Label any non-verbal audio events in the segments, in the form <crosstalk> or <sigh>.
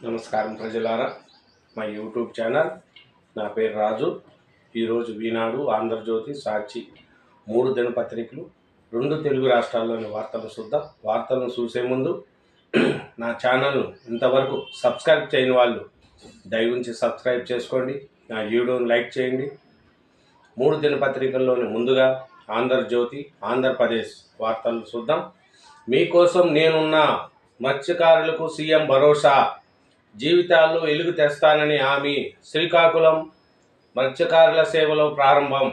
నమస్కారం ప్రజలారా. మా యూట్యూబ్ ఛానల్ నా పేరు రాజు. ఈరోజు వీనాడు ఆంధ్రజ్యోతి సాక్షి మూడు దినపత్రికలు రెండు తెలుగు రాష్ట్రాల్లోని వార్తలు చూద్దాం. వార్తలను చూసే ముందు <clears throat> నా ఛానల్ను ఇంతవరకు సబ్స్క్రైబ్ చేయని వాళ్ళు దయవుంచి సబ్స్క్రైబ్ చేసుకోండి. నా వీడియోను లైక్ చేయండి. మూడు దినపత్రికల్లోని ముందుగా ఆంధ్రజ్యోతి ఆంధ్రప్రదేశ్ వార్తలు చూద్దాం. మీకోసం నేనున్న మత్స్యకారులకు సీఎం భరోసా. జీవితాల్లో వెలుగు తెస్తానని హామీ శ్రీకాకుళం మత్స్యకారుల సేవలో ప్రారంభం.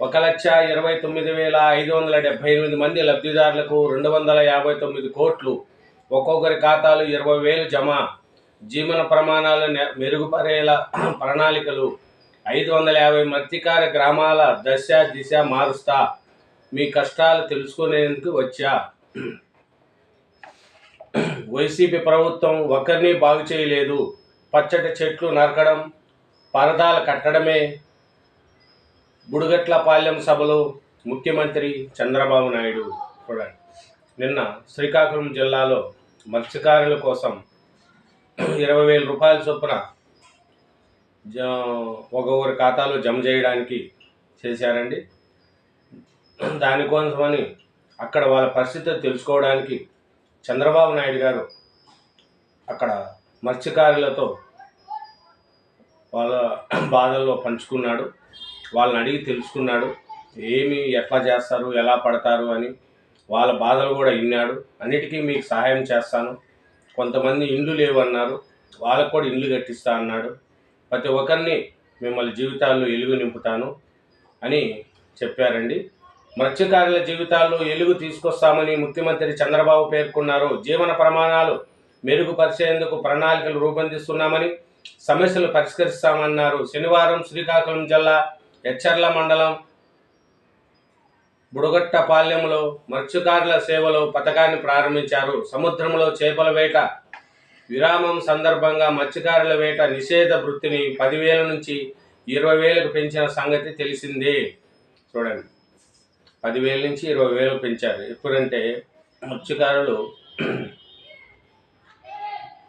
ఒక లక్ష ఇరవై తొమ్మిది వేల ఐదు వందల డెబ్బై ఎనిమిది మంది లబ్ధిదారులకు రెండు వందల యాభై తొమ్మిది కోట్లు ఒక్కొక్కరి ఖాతాలు ఇరవై వేలు జమ. జీవన ప్రమాణాలు నె- మెరుగుపరేలా <clears throat> ప్రణాళికలు ఐదు వందల యాభై మత్స్యకార గ్రామాల దశ దిశ మారుస్తా. మీ కష్టాలు తెలుసుకునేందుకు వచ్చా. <clears throat> వైసీపీ ప్రభుత్వం ఒకరిని బాగు చేయలేదు. పచ్చటి చెట్లు నరకడం పరదాలు కట్టడమే బుడుగట్లపాలెం సభలో ముఖ్యమంత్రి చంద్రబాబు నాయుడు చూడండి. నిన్న శ్రీకాకుళం జిల్లాలో మత్స్యకారుల కోసం ఇరవై వేల రూపాయల చొప్పున జ ఒక్కొక్కరి ఖాతాలో జమ చేయడానికి చేశారండి. దానికోసమని అక్కడ వాళ్ళ పరిస్థితి తెలుసుకోవడానికి చంద్రబాబు నాయుడు గారు అక్కడ మత్స్యకారులతో వాళ్ళ బాధల్లో పంచుకున్నాడు. వాళ్ళని అడిగి తెలుసుకున్నాడు. ఏమి ఎట్లా చేస్తారు ఎలా పడతారు అని వాళ్ళ బాధలు కూడా విన్నాడు. అన్నిటికీ మీకు సహాయం చేస్తాను. కొంతమంది ఇండ్లు లేవన్నారు. వాళ్ళకు కూడా ఇండ్లు కట్టిస్తా అన్నాడు. ప్రతి ఒక్కరిని మిమ్మల్ని జీవితాల్లో ఎలుగు నింపుతాను అని చెప్పారండి. మత్స్యకారుల జీవితాల్లో ఎలుగు తీసుకొస్తామని ముఖ్యమంత్రి చంద్రబాబు పేర్కొన్నారు. జీవన ప్రమాణాలు మెరుగుపరిచేందుకు ప్రణాళికలు రూపొందిస్తున్నామని సమస్యలు పరిష్కరిస్తామన్నారు. శనివారం శ్రీకాకుళం జిల్లా ఎచ్చర్ల మండలం బుడగట్టపాలెంలో మత్స్యకారుల సేవలో పథకాన్ని ప్రారంభించారు. సముద్రంలో చేపల వేట విరామం సందర్భంగా మత్స్యకారుల వేట నిషేధ వృత్తిని పదివేల నుంచి ఇరవై వేలకు పెంచిన సంగతి తెలిసిందే. చూడండి. పదివేల నుంచి ఇరవై వేలు పెంచారు. ఎప్పుడంటే మత్స్యకారులు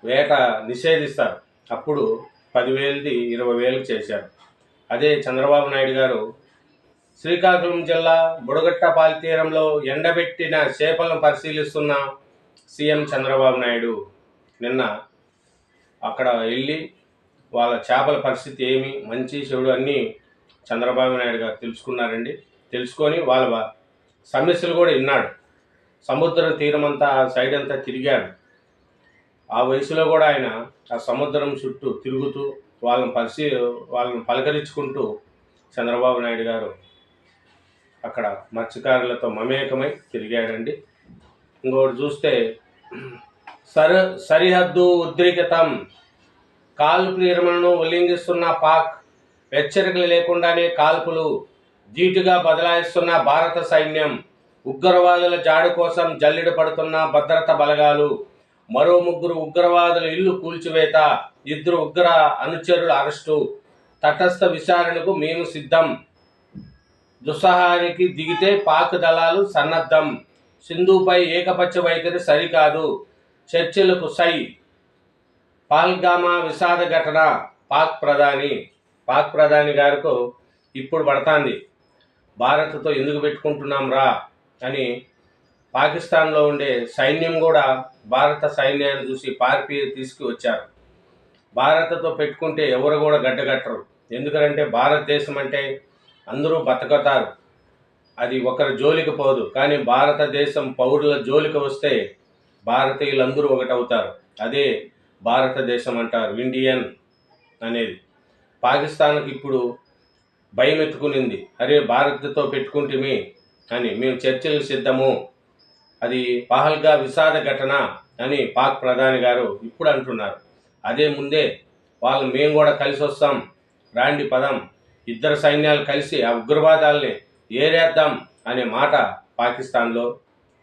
వేట నిషేధిస్తారు. అప్పుడు పదివేలది ఇరవై వేలు చేశారు. అదే చంద్రబాబు నాయుడు గారు శ్రీకాకుళం జిల్లా బుడగట్ట పాలితీరంలో ఎండబెట్టిన చేపలను పరిశీలిస్తున్న సీఎం చంద్రబాబు నాయుడు నిన్న అక్కడ వెళ్ళి వాళ్ళ చేపల పరిస్థితి ఏమి మంచి చెడు అన్నీ చంద్రబాబు నాయుడు గారు తెలుసుకున్నారండి. తెలుసుకొని వాళ్ళ బా- సమస్యలు కూడా విన్నాడు. సముద్రం తీరమంతా ఆ సైడ్ అంతా తిరిగాడు. ఆ వయసులో కూడా ఆయన ఆ సముద్రం చుట్టూ తిరుగుతూ వాళ్ళని పరిశీ వాళ్ళని పలకరించుకుంటూ చంద్రబాబు నాయుడు గారు అక్కడ మత్స్యకారులతో మమేకమై తిరిగాడండి. ఇంకోటి చూస్తే సరి సరిహద్దు ఉద్రిక్తం కాల్పు నిర్మలను ఉల్లంఘిస్తున్న పాక్ హెచ్చరికలు లేకుండానే కాల్పులు ధీటుగా బదలాయిస్తున్న భారత సైన్యం ఉగ్రవాదుల జాడు కోసం జల్లెడ పడుతున్న భద్రత బలగాలు మరో ముగ్గురు ఉగ్రవాదుల ఇల్లు కూల్చివేత ఇద్దరు ఉగ్ర అనుచరుల అరెస్టు తటస్థ విచారణకు మేము సిద్ధం. దుస్సహానికి దిగితే పాక్ దళాలు సన్నద్ధం. సింధుపై ఏకపక్ష వైఖరి సరికాదు. చర్చలకు సై. పాల్గామా విషాద ఘటన. పాక్ ప్రధాని. పాక్ ప్రధాని గారికి ఇప్పుడు పడుతుంది. భారత్తో ఎందుకు పెట్టుకుంటున్నాం రా అని పాకిస్తాన్లో ఉండే సైన్యం కూడా భారత సైన్యాన్ని చూసి పార్పి తీసుకువచ్చారు భారత్తో పెట్టుకుంటే ఎవరు కూడా గడ్డగట్టరు. ఎందుకంటే భారతదేశం అంటే అందరూ బతకతారు. అది ఒకరి జోలికి పోదు. కానీ భారతదేశం పౌరుల జోలికి వస్తే భారతీయులందరూ ఒకటవుతారు. అదే భారతదేశం అంటారు. ఇండియన్ అనేది. పాకిస్తాన్కి ఇప్పుడు భయం ఎత్తుకునింది అరే భారత్తో పెట్టుకుంటేమి. అని మేము చర్చలు సిద్ధము అది పహల్గా విషాద ఘటన అని పాక్ ప్రధాని గారు ఇప్పుడు అంటున్నారు. అదే ముందే వాళ్ళు మేము కూడా కలిసి వస్తాం. రాండి పదం. ఇద్దరు సైన్యాలు కలిసి ఆ ఉగ్రవాదాల్ని ఏరేద్దాం అనే మాట పాకిస్తాన్లో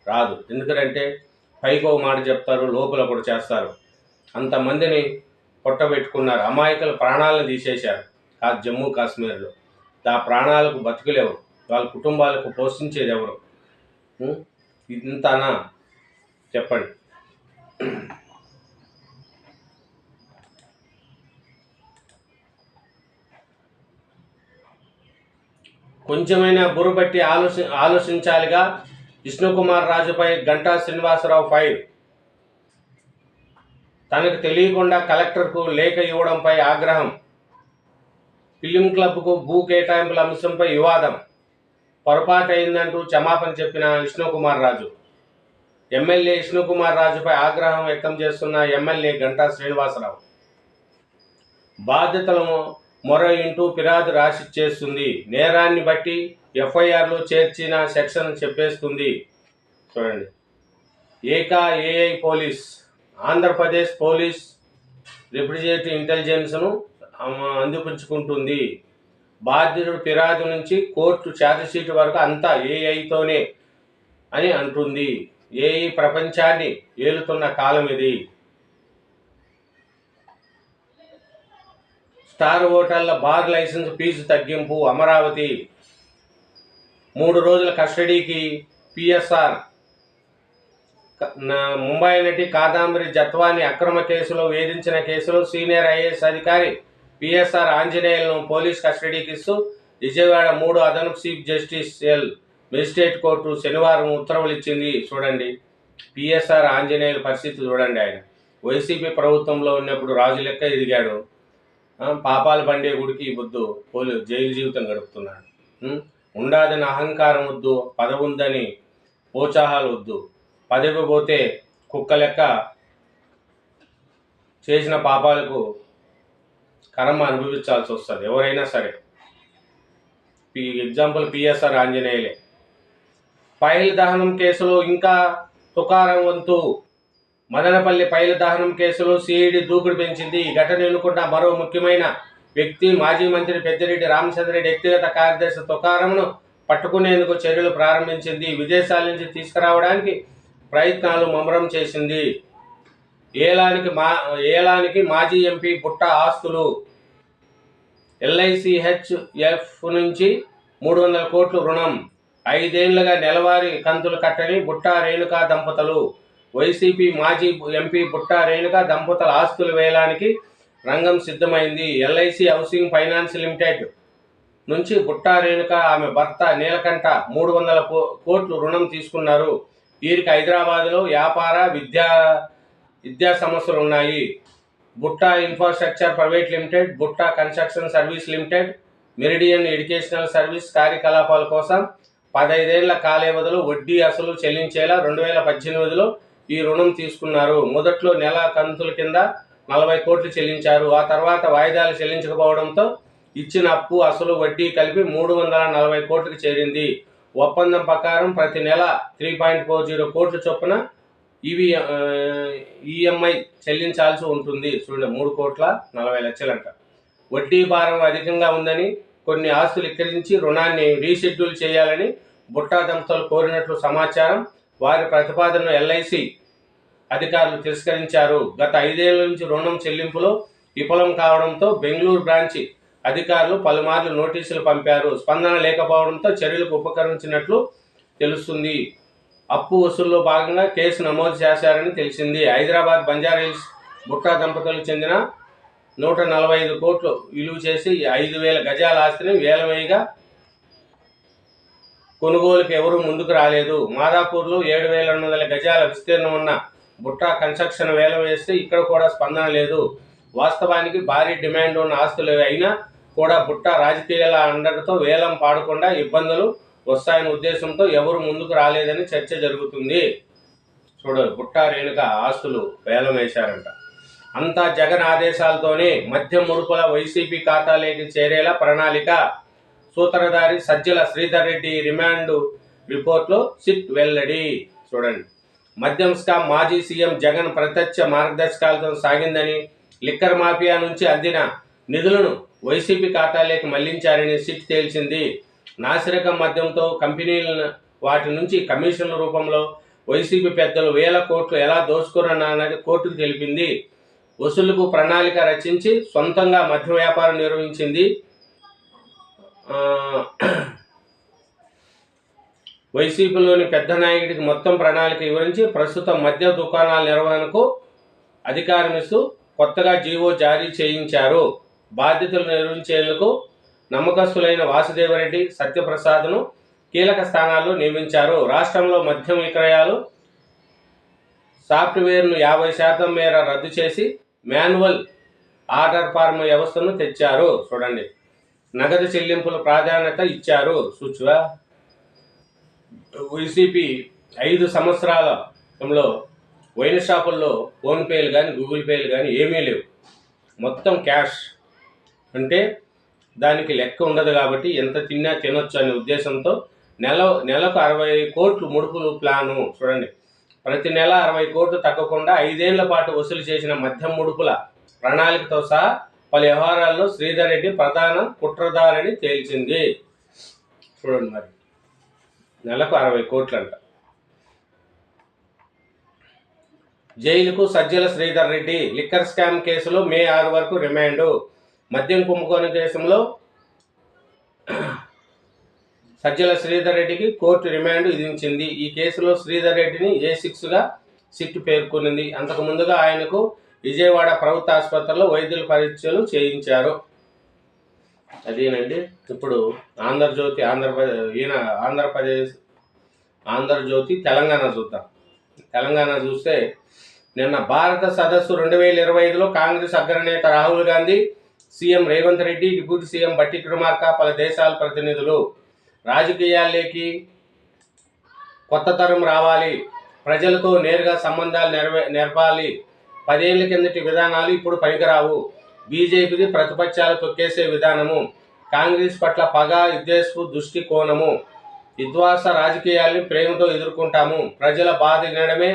రాదు. ఎందుకంటే పైకో మాట చెప్తారు లోపల కూడా చేస్తారు. అంతమందిని పొట్టబెట్టుకున్నారు. అమాయకుల ప్రాణాలను తీసేశారు ఆ జమ్మూ కాశ్మీర్లో. ఆ ప్రాణాలకు బతుకులేవరు? వాళ్ళ కుటుంబాలకు పోషించేది ఎవరు ఇంతనా? చెప్పండి. కొంచెమైనా బురుబట్టి ఆలోచి ఆలోచించాలిగా. విష్ణుకుమార్ రాజుపై గంటా శ్రీనివాసరావు ఫైర్. తనకు తెలియకుండా కలెక్టర్కు లేఖ ఇవ్వడంపై ఆగ్రహం. ఫిలిం క్లబ్కు భూ కేటాయింపుల అంశంపై వివాదం. పొరపాటు అయిందంటూ క్షమాపణ చెప్పిన విష్ణుకుమార్ రాజు. ఎమ్మెల్యే విష్ణుకుమార్ రాజుపై ఆగ్రహం వ్యక్తం చేస్తున్న ఎమ్మెల్యే గంటా శ్రీనివాసరావు. బాధ్యతలను మొరయింటూ ఇంటూ ఫిర్యాదు రాసి చేస్తుంది. నేరాన్ని బట్టి ఎఫ్ఐఆర్లో చేర్చిన సెక్షన్ చెప్పేస్తుంది. చూడండి. ఏకా AI police Andhra Pradesh police representative ఇంటెలిజెన్స్ను అందిపుచ్చుకుంటుంది. బాధ్యుడు ఫిర్యాదు నుంచి కోర్టు ఛార్జ్షీట్ వరకు అంతా ఏఐతోనే అని అంటుంది. ఏఐ ప్రపంచాన్ని ఏలుతున్న కాలం ఇది. స్టార్ హోటళ్ళ బార్ లైసెన్స్ ఫీజు తగ్గింపు అమరావతి. మూడు రోజుల కస్టడీకి పిఎస్ఆర్. ముంబై నటి కాదాంబరి జత్వాని అక్రమ కేసులో వేధించిన కేసులో సీనియర్ ఐఏఎస్ అధికారి పిఎస్ఆర్ ఆంజనేయులను పోలీస్ కస్టడీకి ఇస్తూ విజయవాడ మూడు అదనపు chief justice L. Magistrate court శనివారం ఉత్తర్వులు ఇచ్చింది చూడండి. పిఎస్ఆర్ ఆంజనేయుల పరిస్థితి చూడండి ఆయన. వైసీపీ ప్రభుత్వంలో ఉన్నప్పుడు రాజు లెక్క ఎదిగాడు. పాపాలు పండే గుడికి వద్దు. పోలీ జైలు జీవితం గడుపుతున్నాడు. ఉండాదని అహంకారం వద్దు. పదవుందని ప్రోత్సాహాలు వద్దు. పదవి పోతే కుక్క లెక్క చేసిన పాపాలకు కర్మ అనుభవించాల్సి వస్తుంది ఎవరైనా సరే. ఎగ్జాంపుల్ పిఎస్ఆర్ ఆంజనేయులే. పైల దహనం కేసులో ఇంకా తుకారం వంతు. మదనపల్లి పైల దహనం కేసులో సిఐడి దూకుడు పెంచింది. ఈ ఘటన ఎన్నుకున్న మరో ముఖ్యమైన వ్యక్తి మాజీ మంత్రి పెద్దిరెడ్డి రామచంద్రరెడ్డి వ్యక్తిగత కార్యదర్శి తుకారంను పట్టుకునేందుకు చర్యలు ప్రారంభించింది. విదేశాల నుంచి తీసుకురావడానికి ప్రయత్నాలు ముమ్మరం చేసింది. ఏలానికి మా ఏలానికి మాజీ ఎంపీ బుట్ట ఆస్తులు. ఎల్ఐసిహెచ్ఎఫ్ నుంచి మూడు వందల కోట్లు రుణం. ఐదేళ్ళుగా నెలవారీ కంతులు కట్టని బుట్టా రేణుకా దంపతులు. వైసీపీ మాజీ ఎంపీ బుట్టా రేణుకా దంపతుల ఆస్తుల వేలానికి రంగం సిద్ధమైంది. ఎల్ఐసి హౌసింగ్ ఫైనాన్స్ లిమిటెడ్ నుంచి బుట్టా రేణుక ఆమె భర్త నీలకంఠ మూడు వందల కో- కోట్లు రుణం తీసుకున్నారు. వీరికి హైదరాబాద్లో వ్యాపార విద్యా విద్యా సమస్యలు ఉన్నాయి. Butta infrastructure private limited Butta construction service limited Meridian educational service కార్యకలాపాల కోసం పదైదేళ్ళ కాల వ్యవధిలో వడ్డీ అసలు చెల్లించేలా రెండు వేల పద్దెనిమిదిలో ఈ రుణం తీసుకున్నారు. మొదట్లో నెల కంతుల కింద నలభై కోట్లు చెల్లించారు. ఆ తర్వాత వాయిదాలు చెల్లించకపోవడంతో ఇచ్చిన అప్పు అసలు వడ్డీ కలిపి మూడు వందల నలభై కోట్లకు చేరింది. ఒప్పందం ప్రకారం ప్రతి నెల త్రీ పాయింట్ ఫోర్ జీరో కోట్ల చొప్పున ఇవి ఈఎంఐ చెల్లించాల్సి ఉంటుంది. చూడండి మూడు కోట్ల నలభై లక్షలంట. వడ్డీ భారం అధికంగా ఉందని కొన్ని ఆస్తులు ఇక్కరించి రుణాన్ని రీషెడ్యూల్ చేయాలని బుట్టా దంపతులు కోరినట్లు సమాచారం వారి ప్రతిపాదనను ఎల్ఐసి అధికారులు తిరస్కరించారు. గత ఐదేళ్ళ నుంచి రుణం చెల్లింపులో విఫలం కావడంతో బెంగళూరు బ్రాంచి అధికారులు పలుమార్లు నోటీసులు పంపారు. స్పందన లేకపోవడంతో చర్యలకు ఉపకరించినట్లు తెలుస్తుంది. అప్పు వసూల్లో భాగంగా కేసు నమోదు చేశారని తెలిసింది. హైదరాబాద్ బంజారాహిల్స్ బుట్టా దంపతులకు చెందిన నూట నలభై ఐదు కోట్లు విలువ చేసి ఐదు వేల గజాల ఆస్తిని వేలవేయిగా కొనుగోలుకు ఎవరూ ముందుకు రాలేదు. మాదాపూర్లో ఏడు వేల రెండు వందల గజాల విస్తీర్ణం ఉన్న బుట్టా కన్స్ట్రక్షన్ వేల వేస్తే ఇక్కడ కూడా స్పందన లేదు. వాస్తవానికి భారీ డిమాండ్ ఉన్న ఆస్తులు అయినా కూడా బుట్ట రాజకీయాల అండటతో వేలం పాడకుండా ఇబ్బందులు వస్తాయనే ఉద్దేశంతో ఎవరు ముందుకు రాలేదని చర్చ జరుగుతుంది. చూడరు బుట్ట రేణుక ఆస్తులు వేలం వేశారంట. అంతా జగన్ ఆదేశాలతోనే మధ్య ముడుపుల వైసీపీ ఖాతాలోకి చేరేలా ప్రణాళిక. సూత్రధారి సజ్జల శ్రీధర్ రెడ్డి రిమాండ్ రిపోర్ట్లో సిట్ వెల్లడి. చూడండి. మద్యం స్కామ్ మాజీ సీఎం జగన్ ప్రత్యక్ష మార్గదర్శకాలతో సాగిందని లిక్కర్ మాఫియా నుంచి అందిన నిధులను వైసీపీ ఖాతాలోకి మళ్ళించారని సిట్ తేల్చింది. నాసిరకం మద్యంతో కంపెనీల వాటి నుంచి కమిషన్ల రూపంలో వైసీపీ పెద్దలు వేల కోట్లు ఎలా దోచుకున్నారన్నది కోర్టుకు తెలిపింది. వసూలుకు ప్రణాళిక రచించి సొంతంగా మద్య వ్యాపారం నిర్వహించింది. వైసీపీలోని పెద్ద నాయకుడికి మొత్తం ప్రణాళిక వివరించి ప్రస్తుతం మద్య దుకాణాల నిర్వహణకు అధికారమిస్తూ కొత్తగా జీవో జారీ చేయించారు. బాధ్యతలు నిర్వహించేందుకు నమ్మకస్తులైన వాసుదేవరెడ్డి సత్యప్రసాద్ను కీలక స్థానాల్లో నియమించారు. రాష్ట్రంలో మద్యం విక్రయాలు సాఫ్ట్వేర్ను యాభై శాతం మేర రద్దు చేసి మాన్యువల్ ఆర్డర్ ఫార్మ్ వ్యవస్థను తెచ్చారు. చూడండి. నగదు చెల్లింపుల ప్రాధాన్యత ఇచ్చారు. సూచివా? వైసీపీ ఐదు సంవత్సరాలలో వైన్ షాపుల్లో ఫోన్పేలు కానీ గూగుల్ పేలు కానీ ఏమీ లేవు. మొత్తం క్యాష్. అంటే దానికి లెక్క ఉండదు కాబట్టి ఎంత తిన్నా తినొచ్చు అనే ఉద్దేశంతో నెల నెలకు అరవై కోట్లు ముడుపులు ప్లాను. చూడండి. ప్రతి నెల అరవై కోట్లు తగ్గకుండా ఐదేళ్ళ పాటు వసూలు చేసిన మద్యం ముడుపుల ప్రణాళికతో సహా పలు వ్యవహారాల్లో శ్రీధర్ రెడ్డి ప్రధాన కుట్రదారని తేల్చింది. చూడండి మరి. నెలకు అరవై కోట్లంట. జైలుకు సజ్జల శ్రీధర్ రెడ్డి లిక్కర్ స్కామ్ కేసులో మే ఆరు వరకు రిమాండ్. మద్యం కుంభకోణ కేసులో సజ్జల శ్రీధర్ రెడ్డికి కోర్టు రిమాండ్ విధించింది. ఈ కేసులో శ్రీధర్ రెడ్డిని ఏ సిక్స్గా సిట్ పేర్కొనింది. అంతకు ముందుగా ఆయనకు విజయవాడ ప్రభుత్వ ఆసుపత్రిలో వైద్యుల పరీక్షలు చేయించారు. అదేనండి. ఇప్పుడు ఆంధ్రజ్యోతి ఆంధ్రప్రదేశ్ ఈయన ఆంధ్రప్రదేశ్ ఆంధ్రజ్యోతి తెలంగాణ చూద్దాం. తెలంగాణ చూస్తే నిన్న భారత సదస్సు రెండు వేల ఇరవై ఐదులో కాంగ్రెస్ అగ్రనేత Rahul Gandhi CM Revanth Reddy deputy CM Bhatti కుమార్క పలు దేశాల ప్రతినిధులు రాజకీయాల్లోకి కొత్త తరం రావాలి. ప్రజలతో నేరుగా సంబంధాలు నెరవే నెరపాలి. పదేళ్ళ కిందటి విధానాలు ఇప్పుడు పనికిరావు. బీజేపీది ప్రతిపక్షాలు తొక్కేసే విధానము. కాంగ్రెస్ పట్ల పగ విద్వేషపు దృష్టికోణము విద్వాస రాజకీయాల్ని ప్రేమతో ఎదుర్కొంటాము. ప్రజల బాధ వినడమే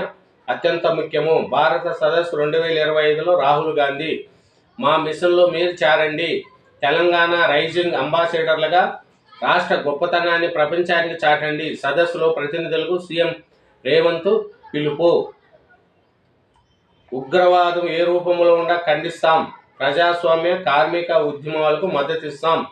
అత్యంత ముఖ్యము. భారత సదస్సు రెండు వేల ఇరవై ఐదులో రాహుల్ గాంధీ మా మిషన్లో మీరు చేరండి. తెలంగాణ రైజింగ్ అంబాసిడర్లుగా రాష్ట్ర గొప్పతనాన్ని ప్రపంచానికి చాటండి. సదస్సులో ప్రతినిధులకు సీఎం రేవంత్ పిలుపు. ఉగ్రవాదం ఏ రూపంలో ఉండా ఖండిస్తాం. ప్రజాస్వామ్య కార్మిక ఉద్యమాలకు మద్దతిస్తాం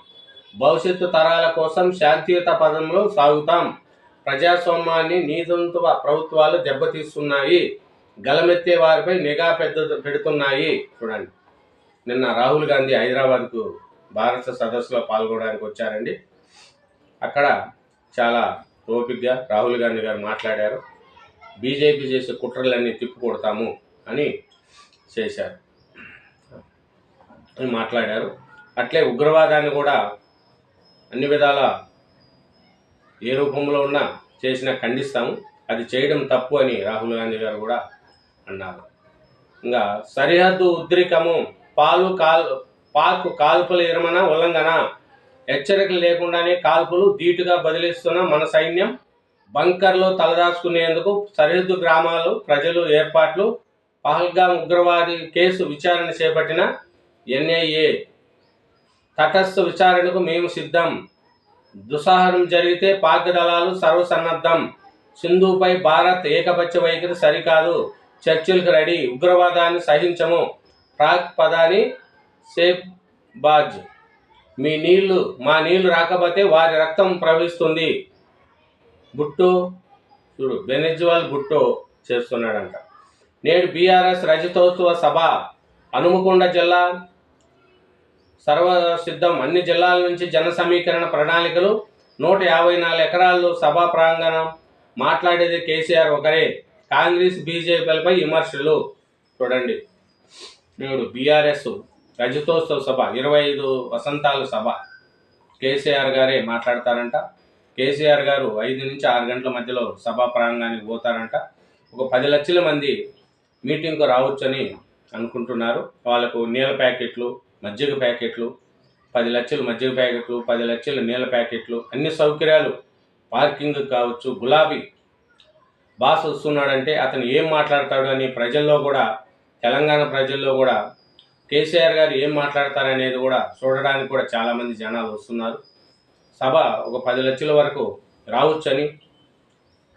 భవిష్యత్తు తరాల కోసం శాంతియుత పదంలో సాగుతాం. ప్రజాస్వామ్యాన్ని నీతంత్వ ప్రభుత్వాలు దెబ్బతీస్తున్నాయి. గలమెత్తే వారిపై నిఘా పెద్ద పెడుతున్నాయి. చూడండి. నిన్న రాహుల్ గాంధీ హైదరాబాద్కు భారత సదస్సులో పాల్గొనడానికి వచ్చారండి. అక్కడ చాలా ఓపిక్గా రాహుల్ గాంధీ గారు మాట్లాడారు. బీజేపీ చేసే కుట్రలన్నీ తిప్పుకొడతాము అని చేశారు. అని మాట్లాడారు. అట్లే ఉగ్రవాదాన్ని కూడా అన్ని విధాల ఏ రూపంలో ఉన్నా చేసినా ఖండిస్తాము. అది చేయడం తప్పు అని రాహుల్ గాంధీ గారు కూడా అన్నారు. ఇంకా సరిహద్దు ఉద్రికము పాలు కాల్ పార్కు కాల్పుల విరమణ ఉల్లంఘన. హెచ్చరికలు లేకుండానే కాల్పులు ధీటుగా బదిలిస్తున్న మన సైన్యం బంకర్లో తలదాచుకునేందుకు సరిహద్దు గ్రామాలు ప్రజలు ఏర్పాట్లు పహల్గాం ఉగ్రవాది కేసు విచారణ చేపట్టిన ఎన్ఐఏ. తటస్థ విచారణకు మేము సిద్ధం. దుస్సాహనం జరిగితే పాక్ దళాలు సర్వసన్నద్ధం. సింధుపై భారత్ ఏకపక్ష వైఖరి సరికాదు. చర్చలకు రెడీ. ఉగ్రవాదాన్ని సహించము. ప్రాక్ పదాని సేఫ్ బాజ్. మీ నీళ్ళు మా నీళ్ళు రాకపోతే వారి రక్తం ప్రవహిస్తుంది. బుట్టు చూడు బెనెజ్వాల్ బుట్టో చేస్తున్నాడంట. నేడు బీఆర్ఎస్ రజతోత్సవ సభ హనుమకొండ జిల్లా సర్వసిద్ధం. అన్ని జిల్లాల నుంచి జన సమీకరణ ప్రణాళికలు నూట యాభై నాలుగు ఎకరాల్లో సభా ప్రాంగణం మాట్లాడేది కేసీఆర్ ఒకరే. కాంగ్రెస్ బీజేపీలపై విమర్శలు. చూడండి. నేడు బీఆర్ఎస్ రజతోత్సవ సభ ఇరవై ఐదు వసంతాల సభ. కేసీఆర్ గారే మాట్లాడతారంట. కేసీఆర్ గారు ఐదు నుంచి ఆరు గంటల మధ్యలో సభా ప్రాంగణానికి పోతారంట. ఒక పది లక్షల మంది మీటింగ్కు రావచ్చని అనుకుంటున్నారు. వాళ్ళకు నీళ్ళ ప్యాకెట్లు మజ్జిగ ప్యాకెట్లు పది లక్షలు మజ్జిగ ప్యాకెట్లు పది లక్షలు నీళ్ళ ప్యాకెట్లు అన్ని సౌకర్యాలు పార్కింగ్ కావచ్చు. గులాబీ బాస్ వస్తున్నాడంటే అతను ఏం మాట్లాడతాడు అని ప్రజల్లో కూడా తెలంగాణ ప్రజల్లో కూడా కేసీఆర్ గారు ఏం మాట్లాడతారనేది కూడా చూడడానికి కూడా చాలామంది జనాలు వస్తున్నారు. సభ ఒక పది లక్షల వరకు రావచ్చని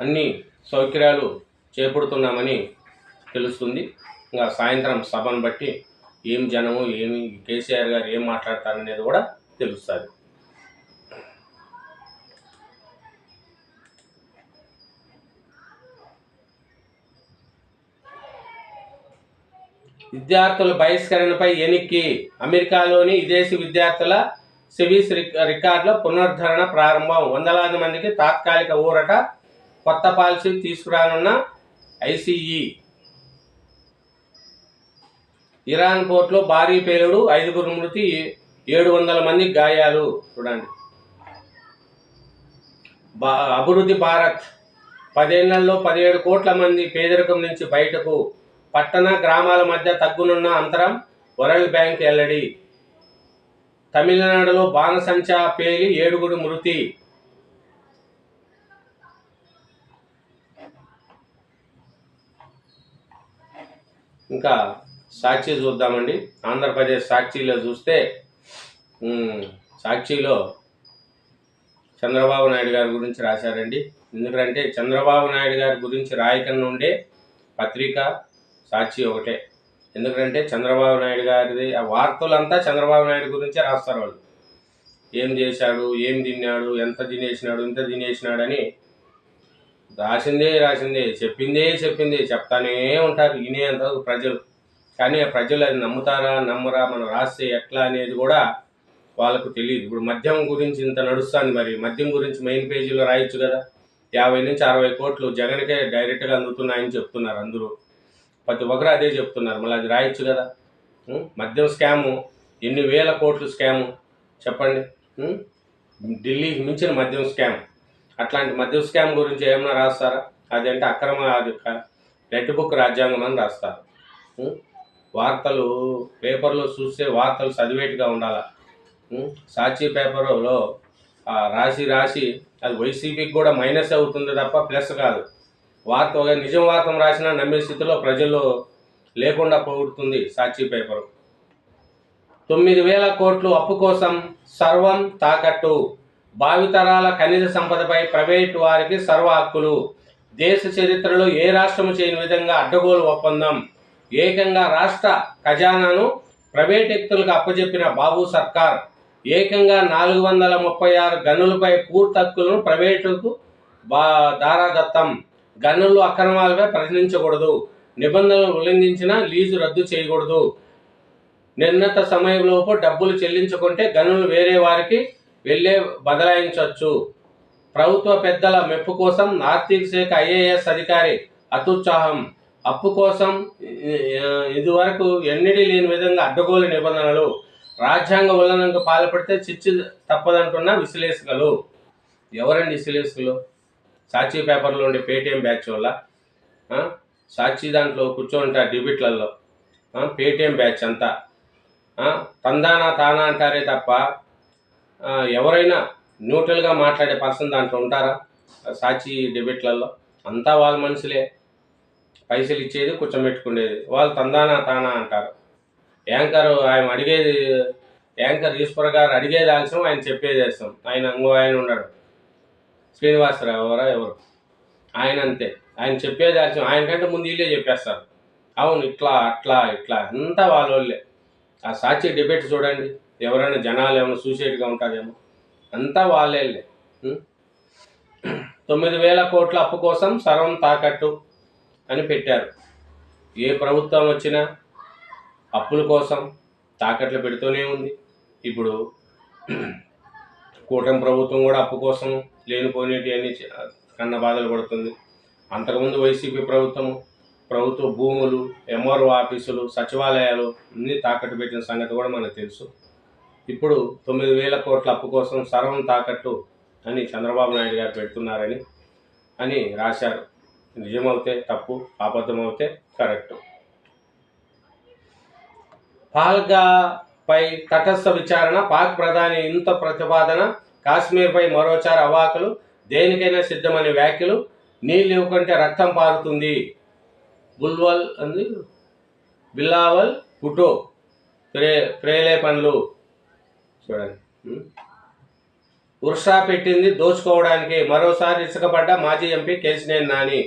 అన్ని సౌకర్యాలు చేపడుతున్నామని తెలుస్తుంది. ఇంకా సాయంత్రం సభను బట్టి ఏం జనము ఏమి కేసీఆర్ గారు ఏం మాట్లాడతారనేది కూడా తెలుస్తుంది. విద్యార్థుల బహిష్కరణపై ఎనిక్కి అమెరికాలోని విదేశీ విద్యార్థుల సివిస్ రికార్డుల పునరుద్ధరణ ప్రారంభం. వందలాది మందికి తాత్కాలిక ఊరట కొత్త పాలసీ తీసుకురానున్న ఐసీఈ. ఇరాన్ పోర్టులో భారీ పేలుడు ఐదుగురు మృతి ఏడు వందల మంది గాయాలు. చూడండి. అభివృద్ధి భారత్. పదేళ్ళలో పదిహేడు కోట్ల మంది పేదరికం నుంచి బయటకు పట్టణ గ్రామాల మధ్య తగ్గునున్న అంతరం వరల్డ్ బ్యాంక్ వెల్లడి తమిళనాడులో బాణసంచా పేలి ఏడుగురు మృతి. ఇంకా సాక్షి చూద్దామండి. ఆంధ్రప్రదేశ్ సాక్షిలో చూస్తే సాక్షిలో చంద్రబాబు నాయుడు గారి గురించి రాశారండి. ఎందుకంటే చంద్రబాబు నాయుడు గారి గురించి రాయకుండా ఉండే పత్రిక సాక్షి ఒకటే. ఎందుకంటే చంద్రబాబు నాయుడు గారిది ఆ వార్తలంతా చంద్రబాబు నాయుడు గురించే రాస్తారు వాళ్ళు. ఏం చేశాడు ఏం తిన్నాడు ఎంత తినేసినాడు ఇంత తినేసినాడు అని రాసిందే రాసిందే చెప్పిందే చెప్పిందే చెప్తానే ఉంటారు వినేంత ప్రజలు. కానీ ప్రజలు అది నమ్ముతారా నమ్మరా మనం రాస్తే ఎట్లా అనేది కూడా వాళ్ళకు తెలియదు ఇప్పుడు మద్యం గురించి ఇంత నడుస్తుంది మరి. మద్యం గురించి మెయిన్ పేజీలో రాయొచ్చు కదా. యాభై నుంచి అరవై కోట్లు జగన్కే డైరెక్ట్గా అందుతున్నాయని చెప్తున్నారు అందరూ. ప్రతి ఒక్కరు అదే చెప్తున్నారు. మళ్ళీ అది రాయొచ్చు కదా? మద్యం స్కాము ఎన్ని వేల కోట్లు స్కాము? చెప్పండి. ఢిల్లీకి మించిన మద్యం స్కామ్. అట్లాంటి మద్యం స్కామ్ గురించి ఏమైనా రాస్తారా? అదంటే అక్రమ అది రెడ్ బుక్ రాజ్యాంగం అని రాస్తారు. వార్తలు పేపర్లో చూస్తే వార్తలు చదివేట్టుగా ఉండాలి? సాక్షి పేపర్లో రాసి రాసి అది వైసీపీకి కూడా మైనస్ అవుతుంది తప్ప ప్లస్ కాదు. వార్త ఒక నిజం వార్త రాసినా నమ్మే స్థితిలో ప్రజలు లేకుండా పోగొడుతుంది సాక్షి పేపర్. తొమ్మిది వేల కోట్లు అప్పు కోసం సర్వం తాకట్టు. భావితరాల ఖనిజ సంపదపై ప్రైవేటు వారికి సర్వ హక్కులు. దేశ చరిత్రలో ఏ రాష్ట్రము చేయని విధంగా అడ్డగోలు ఒప్పందం. ఏకంగా రాష్ట్ర ఖజానాను ప్రైవేట్ వ్యక్తులకు అప్పజెప్పిన బాబు సర్కార్. ఏకంగా నాలుగు వందల ముప్పై ఆరు గనులపై పూర్తి హక్కులను ప్రైవేటుకు బా దారాదత్తం. గనులు అక్రమాలపై ప్రశ్నించకూడదు. నిబంధనలు ఉల్లంఘించిన లీజు రద్దు చేయకూడదు. నిర్ణీత సమయంలోపు డబ్బులు చెల్లించుకుంటే గనులు వేరే వారికి వెళ్ళే బదలాయించవచ్చు. ప్రభుత్వ పెద్దల మెప్పు కోసం ఆర్థిక శాఖ ఐఏఎస్ అధికారి అత్యుత్సాహం. అప్పు కోసం ఇదివరకు ఎన్నడీ లేని విధంగా అడ్డగోలు నిబంధనలు. రాజ్యాంగ ఉల్లంఘనకు పాల్పడితే చిచ్చు తప్పదంటున్న విశ్లేషకులు. ఎవరండి విశ్లేషకులు? సాక్షి పేపర్లో ఉండే పేటీఎం బ్యాచ్ వల్ల సాక్షి దాంట్లో కూర్చోంటారు డిబిట్లలో ఆ? పేటీఎం బ్యాచ్ అంతా తందానా తానా అంటారే తప్ప ఎవరైనా న్యూట్రల్గా మాట్లాడే పర్సన్ దాంట్లో ఉంటారా? సాక్షి డిబేట్లలో అంతా వాళ్ళ మనుషులే. పైసలు ఇచ్చేది కూర్చోబెట్టుకునేది. వాళ్ళు తందానా తానా అంటారు. యాంకర్ ఆయన అడిగేది యాంకర్ ఈశ్వర్ గారు అడిగేది ఆలస్యం ఆయన చెప్పేది ఆయన ఇంకో ఆయన ఉన్నాడు శ్రీనివాసరావు ఎవరా? ఎవరు ఆయన అంతే ఆయన చెప్పేది ఆలస్యం ఆయన కంటే ముందు వీళ్ళే చెప్పేస్తారు. అవును ఇట్లా అట్లా ఇట్లా. అంతా వాళ్ళ వాళ్ళే ఆ సాక్షి డిబేట్ చూడండి. ఎవరైనా జనాలు ఏమైనా సూసైడ్గా ఉంటారేమో. అంతా వాళ్ళేళ్ళే. తొమ్మిది వేల కోట్ల అప్పు కోసం సర్వం తాకట్టు అని పెట్టారు. ఏ ప్రభుత్వం వచ్చినా అప్పుల కోసం తాకట్లు పెడుతూనే ఉంది. ఇప్పుడు కూటమి ప్రభుత్వం కూడా అప్పు కోసం లేనిపోయినటి అన్ని కన్న బాధలు పడుతుంది. అంతకుముందు వైసీపీ ప్రభుత్వం ప్రభుత్వ భూములు ఎంఆర్ఓ ఆఫీసులు సచివాలయాలు అన్నీ తాకట్టు పెట్టిన సంగతి కూడా మనకు తెలుసు. ఇప్పుడు తొమ్మిది వేల కోట్ల అప్పు కోసం సర్వం తాకట్టు అని చంద్రబాబు నాయుడు గారు పెడుతున్నారని అని రాశారు. నిజమవుతే తప్పు అబద్ధమవుతే కరెక్ట్. పై తటస్థ విచారణ పాక్ ప్రధాని ఇంత ప్రతిపాదన కాశ్మీర్పై మరోచారు అవాకులు దేనికైనా సిద్ధమనే వ్యాఖ్యలు నీళ్ళు ఇవ్వకుంటే రక్తం పారుతుంది. బుల్వల్ అంది. బిల్లావల్ పుటో ప్రే ప్రేలే పనులు చూడండి ఉర్షా పెట్టింది దోచుకోవడానికి. మరోసారి ఇసుకపడ్డ మాజీ ఎంపీ కేసినేని నాని.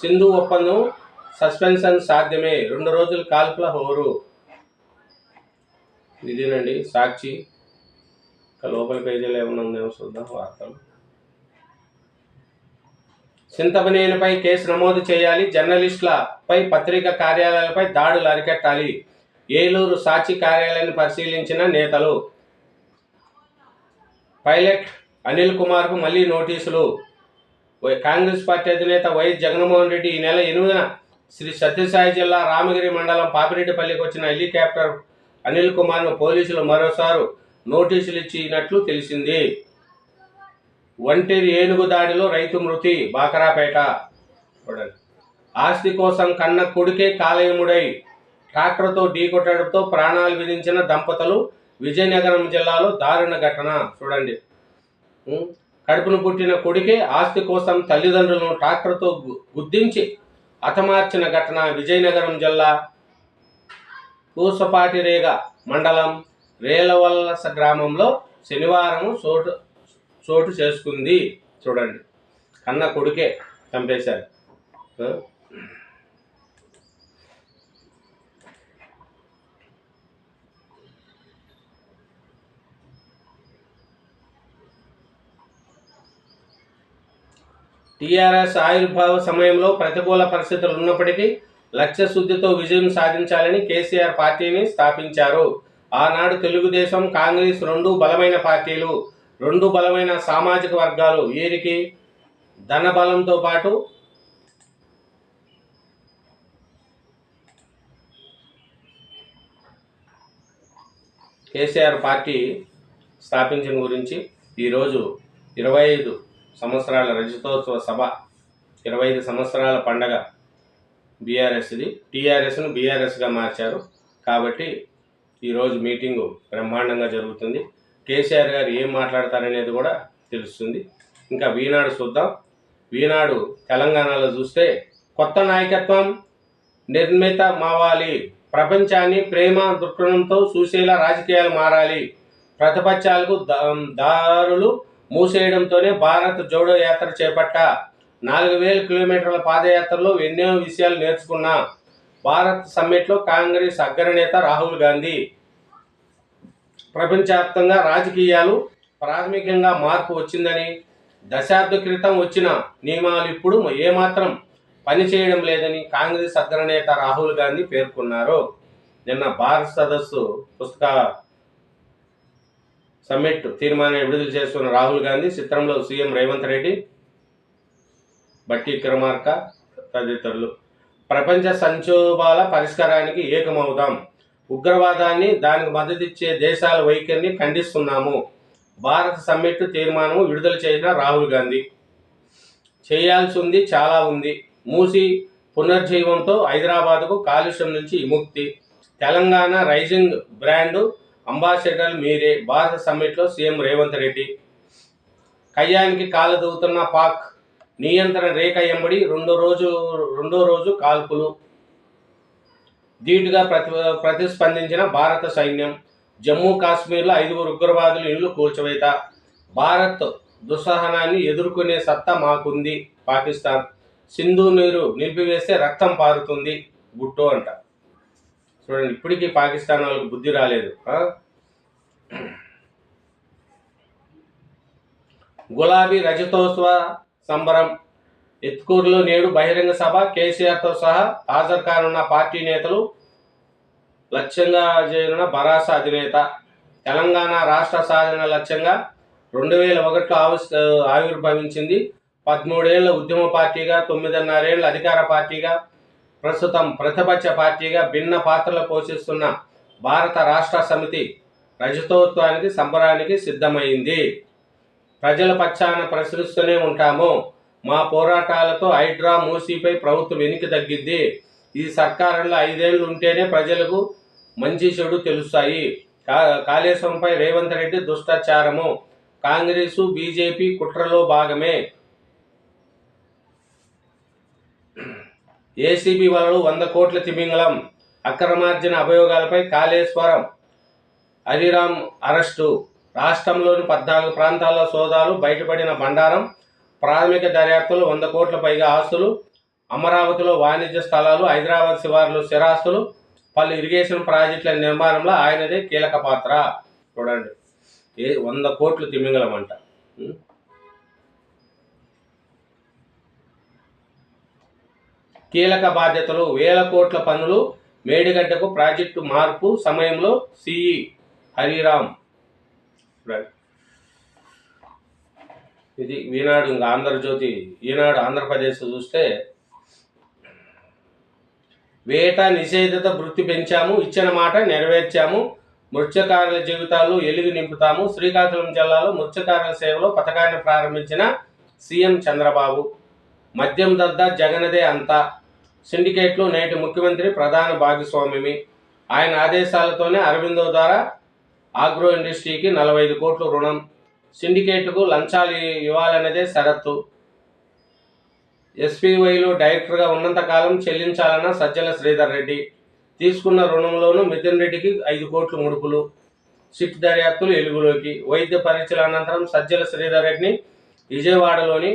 సింధు ఒప్పందం సస్పెన్షన్ సాధ్యమే. రెండు రోజులు కాల్పుల హోరు. ఇదేనండి సాక్షి. ఇంకా లోపల పేజీలో ఏమైనా ఉందేమో చూద్దాం వార్తలు. చింతపనేనిపై కేసు నమోదు చేయాలి. జర్నలిస్టులపై పత్రికా కార్యాలయాలపై దాడులు అరికట్టాలి. ఏలూరు సాక్షి కార్యాలయాన్ని పరిశీలించిన నేతలు. పైలట్ అనిల్ కుమార్కు మళ్ళీ నోటీసులు. వై- కాంగ్రెస్ పార్టీ అధినేత వైఎస్ జగన్మోహన్ రెడ్డి ఈ నెల ఎనిమిదిన శ్రీ సత్యసాయి జిల్లా రామగిరి మండలం పాపిరెడ్డిపల్లికి వచ్చిన హెలికాప్టర్ అనిల్ కుమార్ను పోలీసులు మరోసారి నోటీసులు ఇచ్చినట్లు తెలిసింది. ఒంటరి ఏనుగు దాడిలో రైతు మృతి బాకరాపేట. చూడండి ఆస్తి కోసం కన్న కొడుకే కాలయముడై ట్రాక్టర్తో ఢీకొట్టడంతో ప్రాణాలు విధించిన దంపతులు విజయనగరం జిల్లాలో దారుణ ఘటన. చూడండి. కడుపును పుట్టిన కొడుకే ఆస్తి కోసం తల్లిదండ్రులను ట్రాక్టర్తో గుద్దించి హతమార్చిన ఘటన విజయనగరం జిల్లా కూసపాటిరేగ మండలం రేలవల్లస గ్రామంలో శనివారం చోటు చోటు చేసుకుంది. చూడండి. కన్న కొడుకే చంపేశారు. టీఆర్ఎస్ ఆవిర్భావ సమయంలో ప్రతికూల పరిస్థితులు ఉన్నప్పటికీ లక్ష్య శుద్ధితో విజయం సాధించాలని కేసీఆర్ పార్టీని స్థాపించారు. ఆనాడు తెలుగుదేశం కాంగ్రెస్ రెండు బలమైన పార్టీలు రెండు బలమైన సామాజిక వర్గాలు. వీరికి ధన బలంతో పాటు కేసీఆర్ పార్టీ స్థాపించిన గురించి ఈరోజు ఇరవై ఐదు సంవత్సరాల రజతోత్సవ సభ ఇరవై ఐదు సంవత్సరాల పండగ. బీఆర్ఎస్ది టీఆర్ఎస్ను బీఆర్ఎస్గా మార్చారు. కాబట్టి ఈరోజు మీటింగు బ్రహ్మాండంగా జరుగుతుంది. కేసీఆర్ గారు ఏం మాట్లాడతారనేది కూడా తెలుస్తుంది. ఇంకా వీనాడు చూద్దాం. వీనాడు తెలంగాణలో చూస్తే కొత్త నాయకత్వం నిర్మిత మావాలి. ప్రపంచాన్ని ప్రేమ దృక్పథంతో చూసేలా రాజకీయాలు మారాలి. ప్రతిపక్షాలకు దారులు మూసేయడంతోనే భారత్ జోడో యాత్ర చేపట్ట. నాలుగు వేల కిలోమీటర్ల పాదయాత్రలో ఎన్నో విషయాలు నేర్చుకున్నా భారత్ సమ్మిట్లో కాంగ్రెస్ అగ్రనేత రాహుల్ గాంధీ. ప్రపంచవ్యాప్తంగా రాజకీయాలు ప్రాథమికంగా మార్పు వచ్చిందని దశాబ్ద క్రితం వచ్చిన నియమాలు ఇప్పుడు ఏమాత్రం పనిచేయడం లేదని కాంగ్రెస్ అగ్రనేత రాహుల్ గాంధీ పేర్కొన్నారు. నిన్న భారత సదస్సు పుస్తక సమ్మిట్ తీర్మానం విడుదల చేస్తున్న రాహుల్ గాంధీ చిత్రంలో సీఎం రేవంత్ రెడ్డి బట్టి విక్రమార్క తదితరులు. ప్రపంచ సంక్షోభాల పరిష్కారానికి ఏకమవుదాం. ఉగ్రవాదాన్ని దానికి మద్దతిచ్చే దేశాల వైఖరిని ఖండిస్తున్నాము. భారత సమ్మిట్ తీర్మానం విడుదల చేసిన రాహుల్ గాంధీ. చేయాల్సి ఉంది చాలా ఉంది. మూసి పునర్జీవంతో హైదరాబాద్కు కాలుష్యం నుంచి విముక్తి. తెలంగాణ రైజింగ్ బ్రాండ్ అంబాసిడర్ మీరే భారత సమ్మిట్లో సీఎం రేవంత్ రెడ్డి. కయ్యానికి కాలు దూవుతున్న పాక్ నియంత్రణ రేఖ ఎంబడి రెండో రోజు రెండో రోజు కాల్పులు. ధీటుగా ప్రతి ప్రతిస్పందించిన భారత సైన్యం జమ్మూ కాశ్మీర్లో ఐదుగురు ఉగ్రవాదులు ఇల్లు కూల్చవేత. భారత్ దుస్సహనాన్ని ఎదుర్కొనే సత్తా మాకుంది పాకిస్తాన్. సింధు నీరు నిలిపివేస్తే రక్తం పారుతుంది గుట్టు అంట. చూడండి ఇప్పటికీ పాకిస్తాన్ వాళ్ళకి బుద్ధి రాలేదు. గులాబీ రజతోత్సవ సంబరం. ఎత్కూరులో నేడు బహిరంగ సభ కేసీఆర్తో సహా హాజరు కానున్న పార్టీ నేతలు లక్ష్యంగా చేయనున్న బరాస అధినేత. తెలంగాణ రాష్ట్ర సాధన లక్ష్యంగా రెండు వేల ఒకటిలో ఆవిష్ ఆవిర్భవించింది. పదమూడేళ్ళ ఉద్యమ పార్టీగా తొమ్మిదిన్నరేళ్ళ అధికార పార్టీగా ప్రస్తుతం ప్రతిపక్ష పార్టీగా భిన్న పాత్రలు పోషిస్తున్న భారత రాష్ట్ర సమితి రజతోత్వానికి సంబరానికి సిద్ధమైంది. ప్రజల పక్షాన ప్రశ్నిస్తూనే ఉంటాము. మా పోరాటాలతో హైడ్రా మూసీపై ప్రభుత్వం వెనక్కి తగ్గిద్ది ఈ సర్కారంలో ఐదేళ్ళు ఉంటేనే ప్రజలకు మంచి చెడు తెలుస్తాయి. కా కాళేశ్వరంపై రేవంత్ రెడ్డి దుష్టాచారము. కాంగ్రెసు బీజేపీ కుట్రలో భాగమే. ఏసీబీ వలలు వంద కోట్ల తిమింగలం అక్రమార్జన అభియోగాలపై కాళేశ్వరం హరిరామ్ అరెస్టు. రాష్ట్రంలోని పద్నాలుగు ప్రాంతాల్లో సోదాలు బయటపడిన బండారం ప్రాథమిక దర్యాప్తులు వంద కోట్ల పైగా ఆస్తులు అమరావతిలో వాణిజ్య స్థలాలు హైదరాబాద్ శివార్లు స్థిరాస్తులు పలు ఇరిగేషన్ ప్రాజెక్టుల నిర్మాణంలో ఆయనదే కీలక పాత్ర. చూడండి. ఏ వంద కోట్లు తిమింగలం అంట కీలక బాధ్యతలు వేల కోట్ల పనులు మేడిగడ్డకు ప్రాజెక్టు మార్పు సమయంలో సిఈ హరిరామ్ చూడండి ఇది ఈనాడు ఇంకా ఆంధ్రజ్యోతి ఈనాడు ఆంధ్రప్రదేశ్ చూస్తే వేట నిషేధిత వృత్తి పెంచాము ఇచ్చిన మాట నెరవేర్చాము మృత్యకారుల జీవితాలు ఎలుగు నింపుతాము శ్రీకాకుళం జిల్లాలో మృత్యకారుల సేవలో పథకాన్ని ప్రారంభించిన సీఎం చంద్రబాబు. మద్యం దద్ద జగనదే అంతా. సిండికేట్లు నేటి ముఖ్యమంత్రి ప్రధాన భాగస్వామిమి. ఆయన ఆదేశాలతోనే అరవిందో ద్వారా ఆగ్రో ఇండస్ట్రీకి నలభై ఐదు కోట్ల రుణం. సిండికేట్కు లంచాలు ఇవ్వాలన్నదే షరత్తు ఎస్పీవైలో డైరెక్టర్గా ఉన్నంతకాలం చెల్లించాలన్న సజ్జల శ్రీధర్ రెడ్డి. తీసుకున్న రుణంలోనూ మిథున్ రెడ్డికి ఐదు కోట్లు ముడుపులు. సిట్ దర్యాప్తులు ఎలుగులోకి వైద్య పరీక్షల అనంతరం సజ్జల శ్రీధర్ రెడ్డిని విజయవాడలోని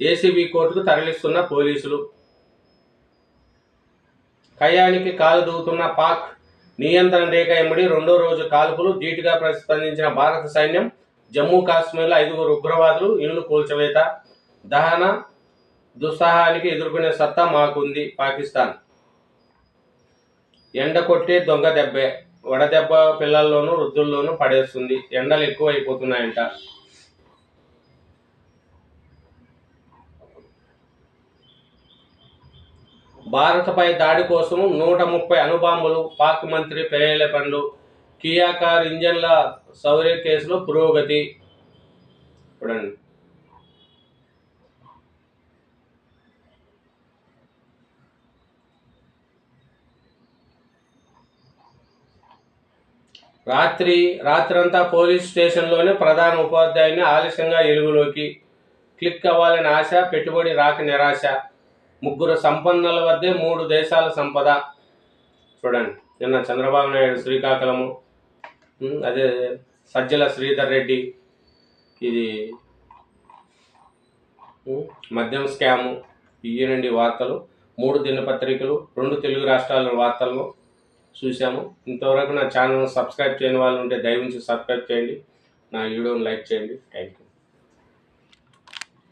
ఏసీబీ కోర్టుకు తరలిస్తున్న పోలీసులు. కయానికి కాలు దూవుతున్న పాక్ నియంత్రణ రేఖ ఎంబడి రెండో రోజు కాల్పులు ధీటుగా ప్రతిస్పందించిన భారత సైన్యం జమ్మూ కాశ్మీర్లో ఐదుగురు ఉగ్రవాదులు ఇల్లు కూల్చవేత దహన దుస్సాహానికి ఎదుర్కొనే సత్తా మాకుంది పాకిస్తాన్. ఎండ కొట్టే దొంగ దెబ్బే వడదెబ్బ పిల్లల్లోనూ వృద్ధుల్లోనూ పడేస్తుంది. ఎండలు ఎక్కువ భారత్పై దాడి కోసం నూట ముప్పై అణుబాంబులు పాక్ మంత్రి పేరేలపండ్లు కియా కార్ ఇంజన్ల సౌర్య కేసులో పురోగతి. చూడండి. రాత్రి రాత్రంతా పోలీస్ స్టేషన్లోనే ప్రధాన ఉపాధ్యాయుని ఆలస్యంగా ఎలుగులోకి క్లిక్ అవ్వాలని ఆశ పెట్టుబడి రాక నిరాశ. ముగ్గురు సంపన్నుల వద్దే మూడు దేశాల సంపద. చూడండి నిన్న చంద్రబాబు నాయుడు శ్రీకాకుళము అదే సజ్జల శ్రీధర్ రెడ్డి ఇది మద్యం స్కాము ఇయ్యనండి వార్తలు మూడు దినపత్రికలు రెండు తెలుగు రాష్ట్రాల వార్తలను చూసాము ఇంతవరకు నా ఛానల్ సబ్స్క్రైబ్ చేయని వాళ్ళు ఉంటే దయవుంచి సబ్స్క్రైబ్ చేయండి. నా వీడియోని లైక్ చేయండి. Thank you